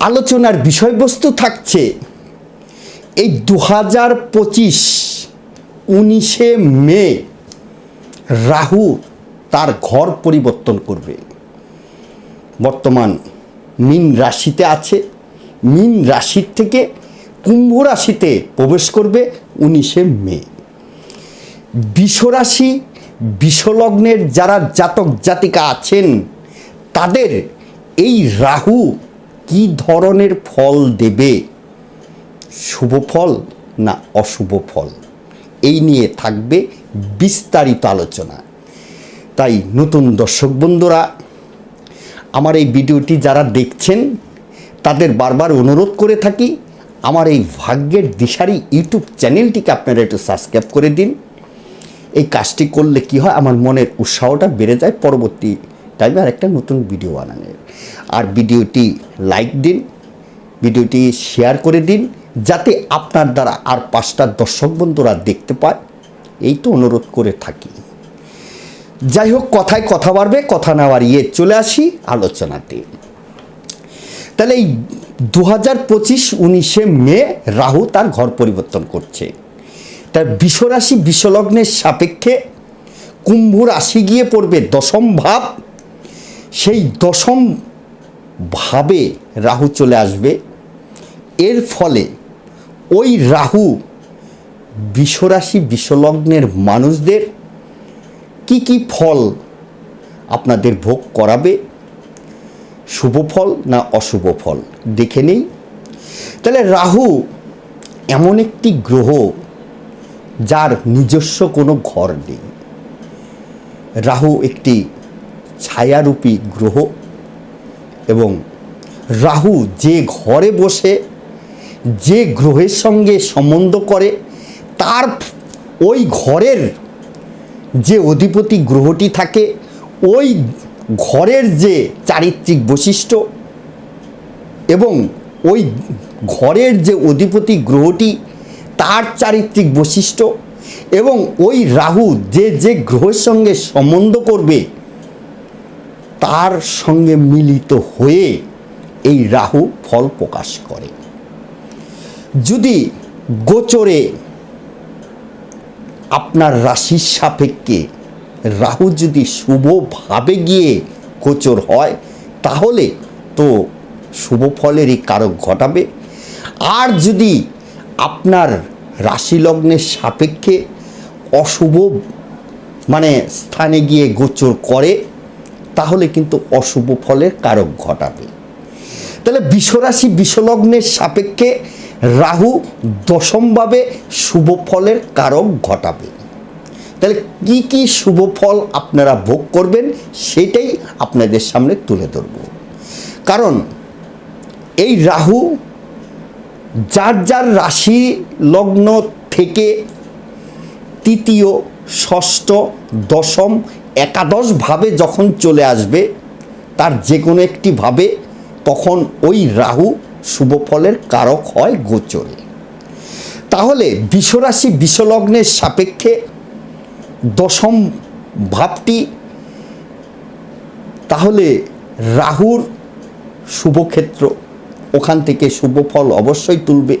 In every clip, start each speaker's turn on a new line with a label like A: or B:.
A: আলোচনার বিষয়বস্তু থাকছে এই দু হাজার পঁচিশ উনিশে মে রাহু তার ঘর পরিবর্তন করবে। বর্তমান মিন রাশিতে আছে। মিন রাশির থেকে কুম্ভ রাশিতে প্রবেশ করবে উনিশে মে। বিশ্বরাশি, বিশ্বলগ্নের যারা জাতক জাতিকা আছেন, তাদের এই রাহু কি ধরনের ফল দেবে? শুভ ফল না অশুভ ফল? এই নিয়ে থাকবে বিস্তারিত আলোচনা। তাই নতুন দর্শক বন্ধুরা, আমার এই ভিডিওটি যারা দেখছেন, তাদের বারবার অনুরোধ করে থাকি আমার এই ভাগ্যের দিশারি ইউটিউব চ্যানেলটিকে আপনারা একটু সাবস্ক্রাইব করে দিন। এই কাজটি করলে কি হয়? আমার মনের উৎসাহটা বেড়ে যায়। পরবর্তী টাইমে আর একটা নতুন ভিডিও বানানোর। আর ভিডিওটি লাইক দিন, ভিডিওটি শেয়ার করে দিন, যাতে আপনার দ্বারা আর পাঁচটা দর্শক বন্ধুরা দেখতে পায়। এই তো অনুরোধ করে থাকি। যাই হোক, কথায় কথা বাড়বে, কথা না বাড়িয়ে চলে আসি আলোচনাতে। তাহলে এই দু হাজার পঁচিশ উনিশে মে রাহু তার ঘর পরিবর্তন করছে। তার বিশ্বরাশি বিশ্বলগ্নের সাপেক্ষে কুম্ভ রাশি গিয়ে পড়বে দশম ভাব। সেই দশম ভাবে রাহু চলে আসবে। এর ফলে ওই রাহু বিশ্বরাশি বিশ্বলগ্নের মানুষদের কি কি ফল আপনাদের ভোগ করাবে? শুভ ফল না অশুভ ফল? দেখে নেই। তাহলে রাহু এমন একটি গ্রহ যার নিজস্ব কোনো ঘর নেই। রাহু একটি ছায়ারূপী গ্রহ। এবং রাহু যে ঘরে বসে, যে গ্রহের সঙ্গে সম্বন্ধ করে, তার ওই ঘরের যে অধিপতি গ্রহটি থাকে, ওই ঘরের যে চারিত্রিক বৈশিষ্ট্য এবং ওই ঘরের যে অধিপতি গ্রহটি, তার চারিত্রিক বৈশিষ্ট্য এবং ওই রাহু যে যে গ্রহের সঙ্গে সম্বন্ধ করবে তার সঙ্গে মিলিত হয়ে এই রাহু ফল প্রকাশ করে। যদি গোচরে আপনার রাশির সাপেক্ষে রাহু যদি শুভভাবে গিয়ে গোচর হয়, তাহলে তো শুভ ফলেরই কারক ঘটাবে। আর যদি আপনার রাশি লগ্নের সাপেক্ষে অশুভ মানে স্থানে গিয়ে গোচর করে তাহলে কিন্তু অশুভ ফলের কারক ঘটাবে। তাহলে বিশ্বরাশি বিশ্বলগ্নের সাপেক্ষে রাহু দশমভাবে শুভ ফলের কারক ঘটাবে। তাহলে কি কি শুভ ফল আপনারা ভোগ করবেন সেটাই আপনাদের সামনে তুলে ধরব। কারণ এই রাহু যার যার রাশি লগ্ন থেকে তৃতীয়, ষষ্ঠ, দশম একাদশভাবে যখন চলে আসবে, তার যে কোনো একটি ভাবে, তখন ওই রাহু শুভ ফলের কারক হয় গোচরে। তাহলে বিশ্বরাশি বিশ্বলগ্নের সাপেক্ষে দশম ভাবটি, তাহলে রাহুর শুভক্ষেত্র ওখান থেকে শুভ ফল অবশ্যই তুলবে।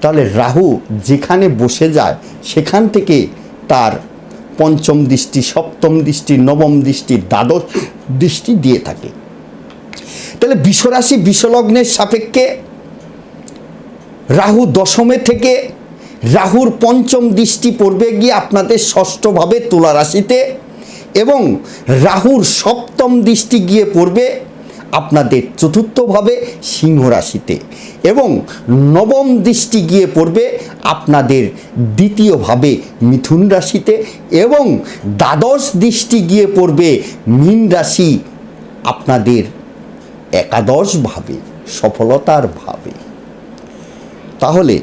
A: তাহলে রাহু যেখানে বসে যায়, সেখান থেকে তার পঞ্চম দৃষ্টি, সপ্তম দৃষ্টি, নবম দৃষ্টি, দ্বাদশ দৃষ্টি দিয়ে থাকে। তাহলে বিশ্বরাশি বিশ্বলগ্নের সাপেক্ষে রাহু দশমে থেকে রাহুর পঞ্চম দৃষ্টি পড়বে গিয়ে আপনাদের ষষ্ঠভাবে তুলা রাশিতে এবং রাহুর সপ্তম দৃষ্টি গিয়ে পড়বে আপনাদের চতুর্থভাবে সিংহ রাশিতে এবং নবম দৃষ্টি গিয়ে পড়বে আপনাদের দ্বিতীয়ভাবে মিথুন রাশিতে এবং দ্বাদশ দৃষ্টি গিয়ে পড়বে মীন রাশি আপনাদের একাদশভাবে, সফলতার ভাবে। তাহলে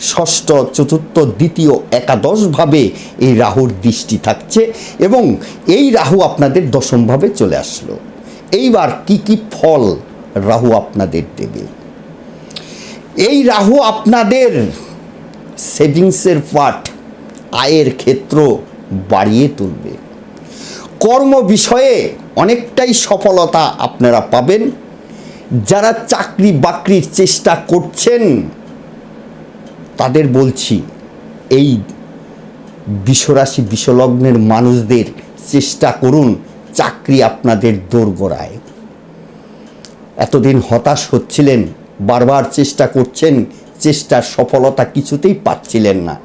A: ষষ্ঠ, চতুর্থ, দ্বিতীয়, একাদশভাবে এই রাহুর দৃষ্টি থাকছে এবং এই রাহু আপনাদের দশমভাবে চলে আসলো। এইবার কি কি ফল রাহু আপনাদের দেবে? এই রাহু আপনাদের সেভিংসের পাঠ, আয়ের ক্ষেত্র বাড়িয়ে তুলবে। কর্ম বিষয়ে অনেকটাই সফলতা আপনারা পাবেন। যারা চাকরি বাকরির চেষ্টা করছেন, তাদের বলছি, এই বিশ্বরাশি, বিশ্বলগ্নের মানুষদের চেষ্টা করুন চাকরি আপনাদের দোরগোড়ায়। এতদিন হতাশ হচ্ছিলেন, বারবার চেষ্টা করছেন, চেষ্টার সফলতা কিছুতেই পাচ্ছিলেন না।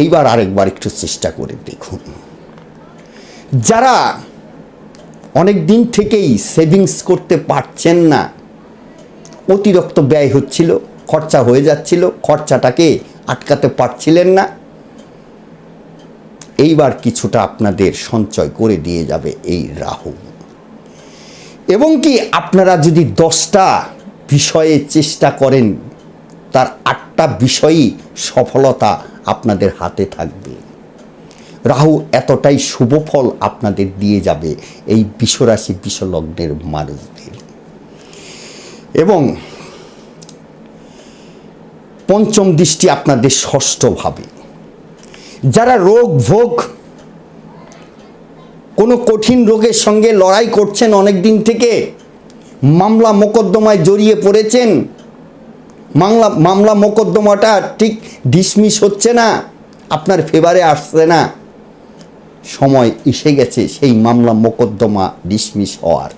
A: এইবার আরেকবার একটু চেষ্টা করে দেখুন। যারা অনেক দিন থেকেই সেভিংস করতে পারছেন না, অতিরিক্ত ব্যয় হচ্ছিল, খরচা হয়ে যাচ্ছিল, খরচাটাকে আটকাতে পারছিলেন না। এইবার কিছুটা আপনাদের সঞ্চয় করে দিয়ে যাবে এই রাহু। এবং কি আপনারা যদি দশটা বিষয়ে চেষ্টা করেন, তার আটটা বিষয়ই সফলতা আপনাদের হাতে থাকবে। রাহু এতটাই শুভ ফল আপনাদের দিয়ে যাবে এই বিশ্বরাশি বিশ্বলগ্নের মানুষদের। এবং পঞ্চম দৃষ্টি আপনাদের ষষ্ঠভাবে যারা রোগ ভোগ, কোনো কঠিন রোগের সঙ্গে লড়াই করছেন অনেক দিন থেকে, মামলা মোকদ্দমায় জড়িয়ে পড়েছেন, মামলা মামলা মোকদ্দমাটা ঠিক ডিসমিস হচ্ছে না, আপনার ফেভারে আসছে না। সময় এসে গেছে, সেই মামলা মোকদ্দমা ডিসমিস হওয়ার।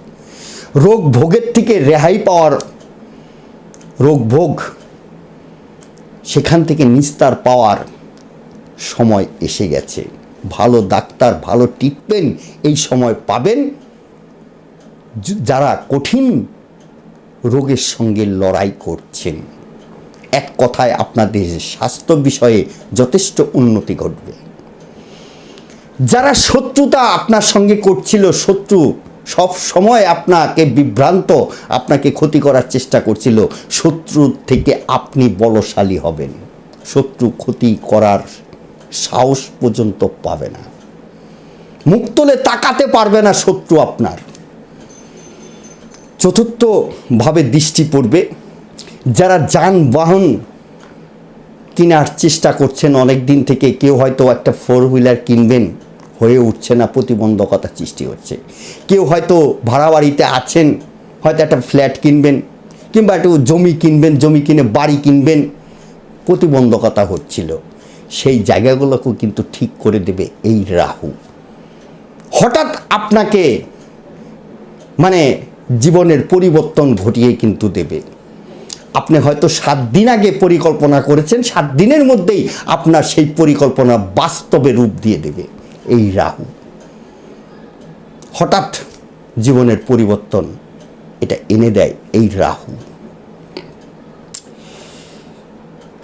A: রোগ ভোগের থেকে রেহাই পাওয়ার, রোগ ভোগ, সেখান থেকে নিস্তার পাওয়ার। সময় এসে গেছে। ভালো ডাক্তার, ভালো ট্রিটমেন্ট এই সময় পাবেন। যারা কঠিন রোগের সঙ্গে লড়াই করছেন, এক কথায় আপনাদের স্বাস্থ্য বিষয়ে যথেষ্ট উন্নতি ঘটবে। যারা শত্রুতা আপনার সঙ্গে করছিল, শত্রু সব সময় আপনাকে বিভ্রান্ত, আপনাকে ক্ষতি করার চেষ্টা করছিল শত্রু থেকে আপনি বলশালী হবেন। শত্রু ক্ষতি করার সাহস পর্যন্ত পাবে না। মুখ তুলে তাকাতে পারবে না শত্রু আপনার। চতুর্থভাবে দৃষ্টি পড়বে, যারা যানবাহন কেনার চেষ্টা করছেন অনেক দিন থেকে কেউ হয়তো একটা ফোর হুইলার কিনবেন, হয়ে উঠছে না, প্রতিবন্ধকতা সৃষ্টি হচ্ছে। কেউ হয়তো ভাড়া বাড়িতে আছেন, হয়তো একটা ফ্ল্যাট কিনবেন, কিংবা একটু জমি কিনবেন, জমি কিনে বাড়ি কিনবেন, প্রতিবন্ধকতা হচ্ছিল। সেই জায়গাগুলোকেও কিন্তু ঠিক করে দেবে এই রাহু। হঠাৎ আপনাকে মানে জীবনের পরিবর্তন ঘটিয়ে কিন্তু দেবে। আপনি হয়তো সাত দিন আগে পরিকল্পনা করেছেন, সাত দিনের মধ্যেই আপনার সেই পরিকল্পনা বাস্তবে রূপ দিয়ে দেবে এই রাহু। হঠাৎ জীবনের পরিবর্তন এটা এনে দেয় এই রাহু।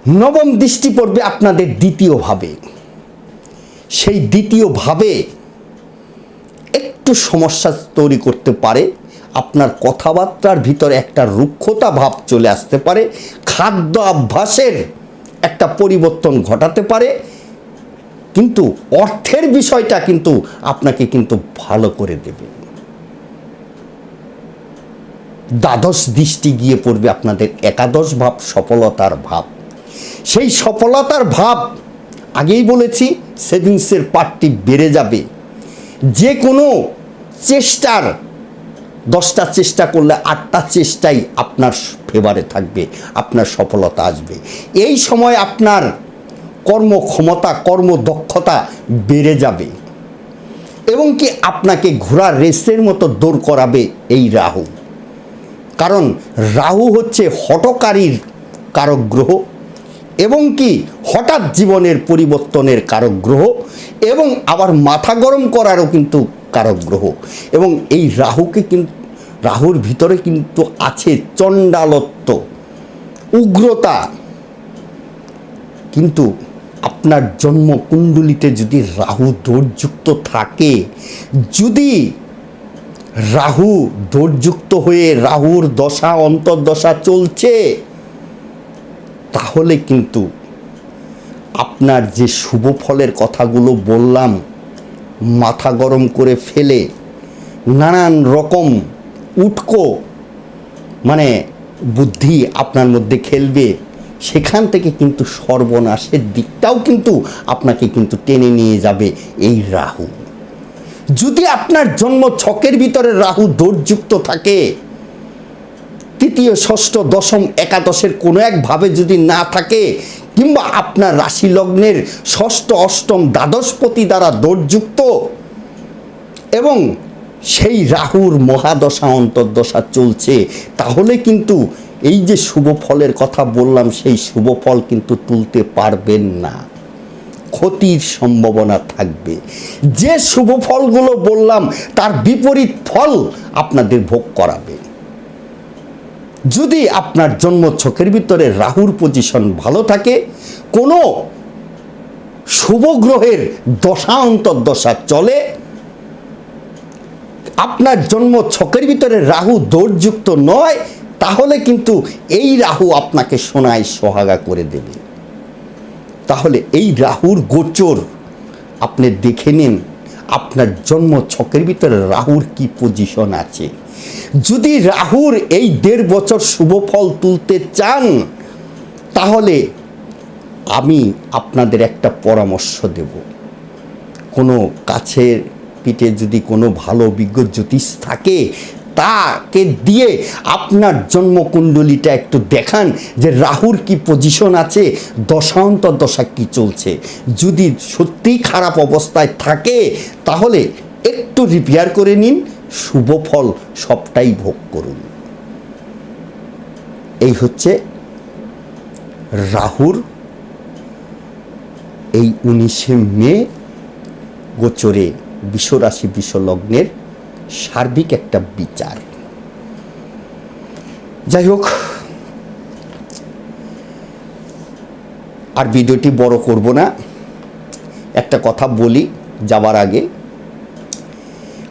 A: নবম দৃষ্টি পড়বে আপনাদের দ্বিতীয়ভাবে সেই দ্বিতীয়ভাবে একটু সমস্যা তৈরি করতে পারে, আপনার কথাবার্তার ভিতরে একটা রুক্ষতা ভাব চলে আসতে পারে, খাদ্য অভ্যাসের একটা পরিবর্তন ঘটাতে পারে, কিন্তু অর্থের বিষয়টা কিন্তু আপনাকে কিন্তু ভালো করে দেবে। দ্বাদশ দৃষ্টি গিয়ে পড়বে আপনাদের একাদশ ভাব, সফলতার ভাব। সেই সফলতার ভাব আগেই বলেছি, সেভিংসের পার্টটি বেড়ে যাবে। যে কোনো চেষ্টার, দশটা চেষ্টা করলে আটটা চেষ্টাই আপনার ফেভারে থাকবে, আপনার সফলতা আসবে। এই সময় আপনার কর্মক্ষমতা, কর্মদক্ষতা বেড়ে যাবে এবং কি আপনাকে ঘোড়া রেসের মতো দৌড় করাবে এই রাহু। কারণ রাহু হচ্ছে হটকারীর কারক গ্রহ। এবং কি হঠাৎ জীবনের পরিবর্তনের কারক গ্রহ এবং আবার মাথা গরম করারও কিন্তু কারক গ্রহ এবং এই রাহুকে কিন্তু রাহুর ভিতরে কিন্তু আছে চণ্ডালত্ব, উগ্রতা। কিন্তু আপনার জন্মকুণ্ডলিতে যদি রাহু দোষযুক্ত থাকে, যদি রাহু দোষযুক্ত হয়ে রাহুর দশা, অন্তর্দশা চলছে তাহলে কিন্তু আপনার যে শুভ ফলের কথাগুলো বললাম, মাথা গরম করে ফেলে নানান রকম উটকো মানে বুদ্ধি আপনার মধ্যে খেলবে, সেখান থেকে কিন্তু সর্বনাশের দিকটাও কিন্তু আপনাকে কিন্তু টেনে নিয়ে যাবে এই রাহু। যদি আপনার জন্ম ছকের ভিতরে রাহু দোষযুক্ত থাকে তৃতীয়, ষষ্ঠ, দশম, একাদশের কোনো একভাবে যদি না থাকে, কিংবা আপনার রাশি লগ্নের ষষ্ঠ, অষ্টম দ্বাদশপতি দ্বারা দোষযুক্ত, এবং সেই রাহুর মহাদশা, অন্তর্দশা চলছে, তাহলে কিন্তু এই যে শুভ ফলের কথা বললাম, সেই শুভ ফল কিন্তু তুলতে পারবেন না। ক্ষতির সম্ভাবনা থাকবে। যে শুভ ফলগুলো বললাম, তার বিপরীত ফল আপনাদের ভোগ করাবে। যদি আপনার জন্ম ছকের ভিতরে রাহুর পজিশন ভালো থাকে, কোনো শুভ গ্রহের দশা অন্তর্দশা চলে, আপনার জন্ম ছকের ভিতরে রাহু দৌড়যুক্ত নয়, তাহলে কিন্তু এই রাহু আপনাকে সোনায় সোহাগা করে দেবে। তাহলে এই রাহুর গোচর আপনি দেখে নিন, আপনার জন্ম ছকের ভিতরে রাহুর কি পজিশন আছে। যদি রাহুর এই দেড় বছর শুভ ফল তুলতে চান, তাহলে আমি আপনাদের একটা পরামর্শ দেব। কোনো কাছের পিঠে যদি কোনো ভালো অভিজ্ঞ জ্যোতিষ থাকে, তাকে দিয়ে আপনার জন্মকুণ্ডলিটা একটু দেখান যে রাহুর কি পজিশন আছে দশান্তর দশা কি চলছে। যদি সত্যিই খারাপ অবস্থায় থাকে, তাহলে একটু রিপেয়ার করে নিন। শুভ ফল সবটাই ভোগ করুন। এই হচ্ছে রাহুর এই উনিশে মে গোচরে বিশ্বরাশি বিশ্বলগ্নের সার্বিক একটা বিচার। যাই হোক, আর ভিডিওটি বড় করব না। একটা কথা বলি যাবার আগে